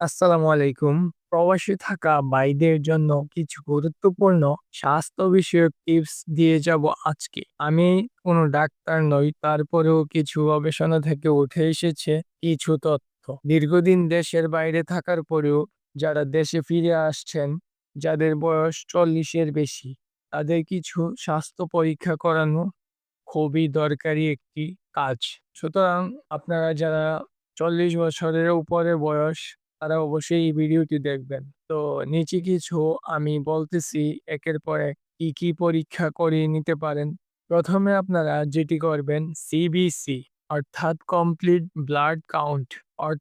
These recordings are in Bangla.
আসসালামু আলাইকুম। প্রবাসে থাকা ভাইদের জন্য কিছু গুরুত্বপূর্ণ স্বাস্থ্য বিষয়ক টিপস দিয়ে যাব আজকে। আমি কোনো ডাক্তার নই, তারপরেও কিছু গবেষণা থেকে উঠে এসেছে কিছু তথ্য। দীর্ঘদিন দেশের বাইরে থাকার পরেও যারা দেশে ফিরে আসছেন, যাদের বয়স চল্লিশের বেশি, তাদের কিছু স্বাস্থ্য পরীক্ষা করানো খুবই দরকারি একটি কাজ। সুতরাং আপনারা যারা চল্লিশ বছরের উপরে বয়স তারা অবশ্যই এই ভিডিওটি দেখবেন। তো নিচে কিছু আমি বলতেছি একের পর এক কি, কি পরীক্ষা করিয়ে নিতে পারেন। প্রথমে আপনারা যেটি করবেন সিবিসি অর্থাৎ কমপ্লিট ব্লাড কাউন্ট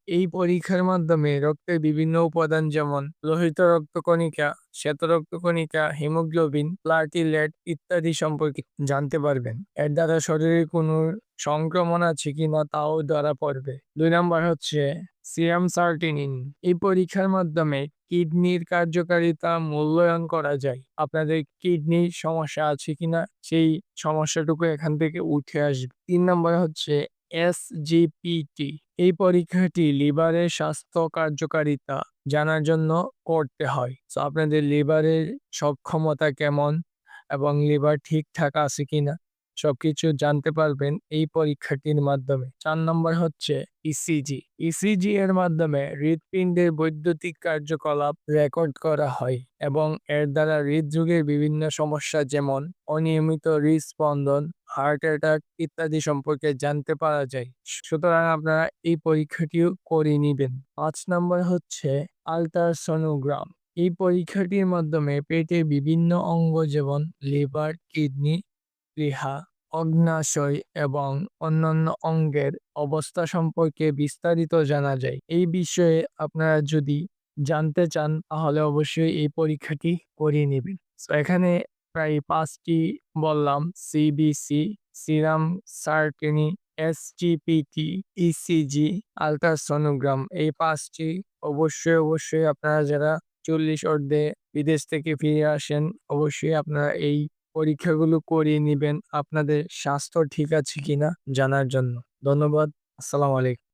এই পরীক্ষার মাধ্যমে রক্তের বিভিন্ন উপাদান যেমন লোহিত রক্তকণিকা, শ্বেত রক্তকণিকা, হিমোগ্লোবিন, প্লাটিলেট ইত্যাদি সম্পর্কে জানতে পারবেন। এর দ্বারা শরীরে কোনো সংক্রমণ আছে কিনা তাও ধরা পড়বে। দুই নম্বর হচ্ছে সিরাম সার্টিনিন এই পরীক্ষার মাধ্যমে কিডনির কার্যকারিতা মূল্যায়ন করা যায় আপনাদের কিডনির সমস্যা আছে কিনা সেই সমস্যাটুকু এখান থেকে উঠে আসবে তিন নম্বর হচ্ছে এসজিপিটি। এই পরীক্ষাটি লিভারের স্বাস্থ্য কার্যকারিতা জানার জন্য করতে হয়। তো আপনাদের লিভারের সক্ষমতা কেমন এবং লিভার ঠিকঠাক আছে কিনা সবকিছু জানতে পারবেন এই পরীক্ষাটির মাধ্যমে। চার নম্বর হচ্ছে ইসিজি। ইসিজি এর মাধ্যমে হৃৎপিণ্ডের বৈদ্যুতিক কার্যকলাপ রেকর্ড করা হয় এবং এর দ্বারা হৃদযুগের বিভিন্ন সমস্যা যেমন অনিয়মিত হৃদস্পন্দন হার্ট অ্যাটাক ইত্যাদি সম্পর্কে জানতে পারা যায়। সুতরাং আপনারা এই পরীক্ষাটিও করে নিবেন। পাঁচ নম্বর হচ্ছে আলট্রাসোনোগ্রাম এই পরীক্ষাটির মাধ্যমে পেটের বিভিন্ন অঙ্গ যেমন লিভার কিডনি প্লীহা অগ্নাশয় এবং অন্যান্য অঙ্গের অবস্থা সম্পর্কে বিস্তারিত জানা যায়। এই বিষয়ে আপনারা যদি জানতে চান, তাহলে অবশ্যই এই পরীক্ষাটি করিয়ে নেবেন। এখানে প্রায় পাঁচটি বললাম। CBC serum creatinine SGPT ECG ultrasonogram এই পাঁচটি অবশ্যই অবশ্যই আপনারা যারা চল্লিশ অর্ধে বিদেশ থেকে ফিরে আসেন, অবশ্যই আপনারা এই পরীক্ষাগুলো করিয়ে নেবেন। আপনাদের স্বাস্থ্য ঠিক আছে কিনা জানার জন্য। ধন্যবাদ। আসসালামু আলাইকুম।